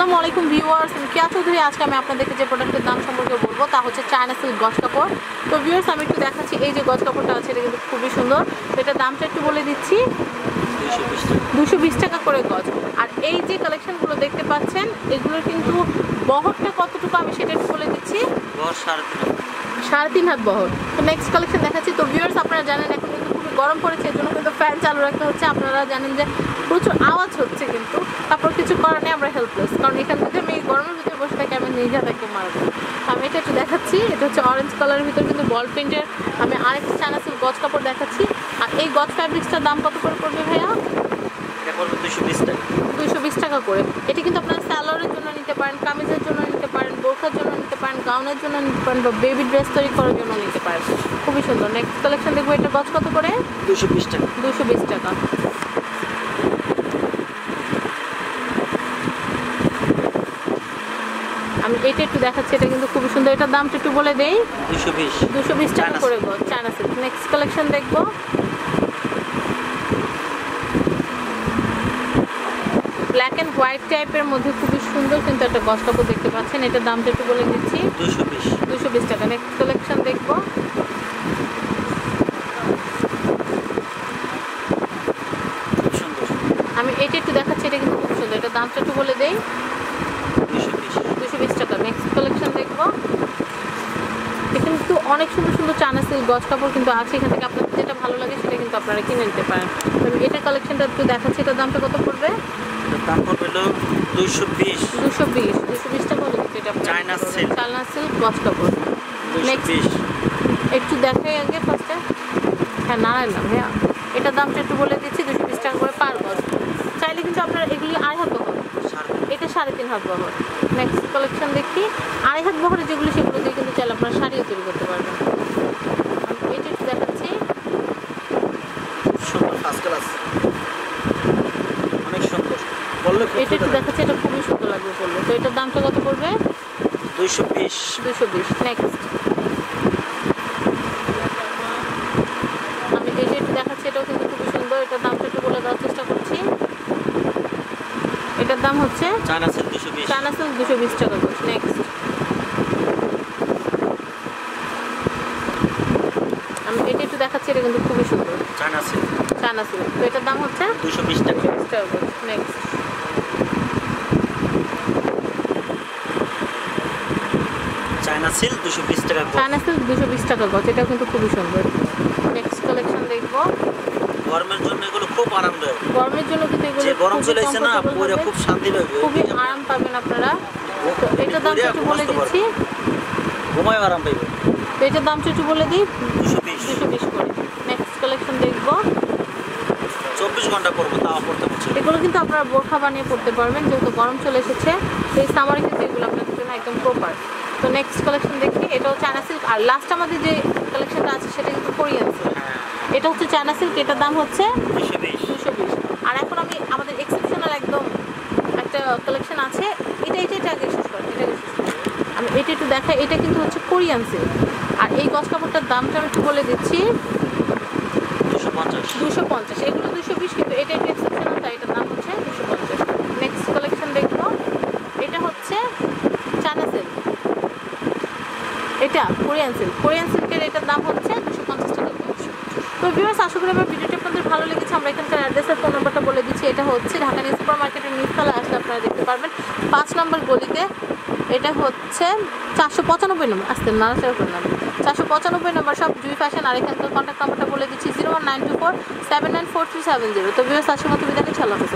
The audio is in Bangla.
আসসালামু আলাইকুম ভিউয়ার্স আমি কিয়া চৌধুরী আজকে আমি আপনাদেরকে যে প্রোডাক্টের দাম সম্পর্কে বলব তা হচ্ছে চায়না সিল্ক গজ কাপড়। তো ভিউয়ার্স আমি একটু দেখাচ্ছি এই যে গজ কাপড়টা আছে এটা কিন্তু খুবই সুন্দর। তো এটার দামটা একটু বলে দিচ্ছি। দুশো বিশ টাকা করে গজ। আর এই যে কালেকশনগুলো দেখতে পাচ্ছেন এগুলোর কিন্তু বহরটা কতটুকু আমি সেটা একটু বলে দিচ্ছি। সাড়ে তিন হাত। বহর। তো নেক্সট কালেকশন দেখাচ্ছি। তো ভিউয়ার্স আপনারা জানেন এখন কিন্তু খুবই গরম পড়েছে এর জন্য কিন্তু ফ্যান চালু রাখতে হচ্ছে। আপনারা জানেন যে প্রচুর আওয়াজ হচ্ছে কিন্তু। তারপর কিছু করার নেই আমরা হেল্পলেস কারণ এখান থেকে আমি গরমের ভিতরে বসে থাকি আমি নিজে তাকে মারবো। আমি এটা একটু দেখাচ্ছি এটা হচ্ছে অরেঞ্জ কালারের ভিতরে কিন্তু বল প্রিন্টের আমি আরেকটা চানাসের গজ কাপড় দেখাচ্ছি। আর এই গজ ফ্যাব্রিক্সটার দাম কত করে পড়বে ভাইয়া? দুইশো বিশ টাকা। করে। এটি কিন্তু আপনারা স্যালোয়ারের জন্য নিতে পারেন কামিজের জন্য নিতে পারেন বোরখার জন্য নিতে পারেন গাউনের জন্য নিতে পারেন বা বেবি ড্রেস তৈরি করার জন্য নিতে পারেন। খুবই সুন্দর। নেক্সট কালেকশন দেখব এটা গজ কত করে? দুশো বিশ টাকা। দুশো বিশ টাকা। আমি এটা একটু দেখাচ্ছি এটা কিন্তু খুবই সুন্দর। এটার দামটা একটু বলে দেই। দুশো বিশ। দুশো বিশ টাকা করে গো চায়না সিল্ক নেক্সট কালেকশন দেখব। ব্ল্যাক অ্যান্ড হোয়াইট টাইপের মধ্যে খুবই সুন্দর কিন্তু একটা গস দেখতে পাচ্ছেন। এটার দামটা একটু বলে দিচ্ছি। দুশো বিশ। দুশো বিশ টাকা। নেক্সট কালেকশন দেখব। সুন্দর। আমি এটা একটু দেখাচ্ছি এটা কিন্তু খুব সুন্দর। এটার দামটা একটু বলে দেই দুশো বিশ দুশো বিশ টাকা নেক্সট কালেকশন দেখব। এখানে কিন্তু অনেক সুন্দর সুন্দর চানা সিল্ক গজ কাপড় কিন্তু আছে। এখান থেকে আপনাদের যেটা ভালো লাগে সেটা কিন্তু আপনারা কিনে নিতে পারেন। এটা কালেকশনটা একটু দেখাচ্ছি। এটার দামটা কত পড়বে? দাম পড়বে হলো দুশো বিশ। দুশো বিশ। দুশো বিশ টাকা হলে কিন্তু এটা। চায়না সিল্ক গজ কাপড়। Next. একটু দেখাই আগে ফার্স্টে হ্যাঁ নারায়ণাম হ্যাঁ এটার দামটা একটু বলে দিচ্ছি। দুশো বিশ টাকা করে পার গজ। চাইলে কিন্তু আপনারা এগুলি আড়াই হাত বহর এটা সাড়ে তিন হাত বহর নেক্সট কালেকশন দেখি আড়াই হাত বহরে যেগুলো সেগুলো দিয়ে কিন্তু চাইলে আপনারা শাড়িও তৈরি করতে পারবেন। আমি এটা একটু দেখাচ্ছি। এটা একটু দেখাচ্ছি এটা খুবই সুন্দর লাগবে তো এটার দামটা কত পড়বে? দুইশো বিশ। বিশ নেক্সট আমি যেটা দেখাচ্ছি এটাও কিন্তু খুবই সুন্দর। এটার দামটা একটু বলে দেওয়ার চেষ্টা করছি। এটার দাম হচ্ছে চায়না সিল্ক বিশ দুশো বিশ টাকা করে নেক্সট আমি এটা একটু দেখাচ্ছি এটা কিন্তু খুবই সুন্দর। সিল্ক চায়না তো এটার দাম হচ্ছে? দুশো বিশ টাকা। নেক্সট চায়না সিল্ক দুশো বিশ টাকা করে। চায়না সিল্ক দুশো বিশ টাকা গছ এটাও কিন্তু খুবই সুন্দর। নেক্সট কালেকশন দেখব। গরমের জন্য এগুলো খুব আরামদায়ক। গরমের জন্য কিন্তু এগুলো যে গরম চলে এসেছে না পরে খুব শান্তি পাবে। খুবই আরাম পাবেন আপনারা। তো এটার একটু বলে দিচ্ছি। ঘুমায় আরাম তো এটার দামটা একটু বলে দিই। দুশো বিশ। দুশো বিশ করে। নেক্সট কালেকশন দেখব। চব্বিশ ঘণ্টা করব তাও পড়তে পারছি এগুলো কিন্তু আপনারা বোরখা বানিয়ে পড়তে পারবেন যেহেতু গরম চলে এসেছে। এই সামারে কিন্তু এগুলো আপনাদের জন্য একদম প্রপার তো নেক্সট কালেকশন দেখি এটাও চায়না সিল্ক আর লাস্ট আমাদের যে কালেকশনটা আছে সেটা কিন্তু কোরিয়ান সিল্ক হ্যাঁ। এটা হচ্ছে চায়না সিল্ক এটার দাম হচ্ছে দুশো বিশ। আর এখন আমি আমাদের এক্সেপশনাল একদম একটা কালেকশন আছে। এটা এটা এটা আগে শেষ করেন এটা। আমি এটা একটু দেখাই এটা কিন্তু হচ্ছে কোরিয়ান সিল্ক। আর এই গজ কাপড়টার দামটা আমি একটু বলে দিচ্ছি। দুশো পঞ্চাশ। দুশো পঞ্চাশ। এগুলো দুশো বিশ কিন্তু এটা একটু এক্সেপশনাল তাই এটার দাম হচ্ছে দুশো পঞ্চাশ। নেক্সট কালেকশন দেখব। এটা হচ্ছে চায়না সিল্ক। এটা কোরিয়ান সিল্ক। কোরিয়ান সিল্কের এটার দাম হচ্ছে দুশো পঞ্চাশ টাকা। তো ভিউয়ার্স আশা করি আমার ভিডিওটি আপনাদের ভালো লেগেছে। আমরা এখানকার অ্যাড্রেসের ফোন নাম্বারটা বলে দিচ্ছি, এটা হচ্ছে ঢাকা নিউ সুপার মার্কেটের নিচতলা আসলে আপনারা দেখতে পারবেন। পাঁচ নম্বর গলিতে এটা হচ্ছে চারশো পঁচানব্বই নম্বর, আসতে নাড়াচাড়া করে নাম চারশো পঁচানব্বই নম্বর সব জুই ফ্যাশন আর এখানকার কন্ট্যাক্ট নাম্বারটা বলে দিচ্ছি zero one nine two four seven nine four three seven zero তো ভিউয়ার্স আজকের মতো বিদায় চালাতে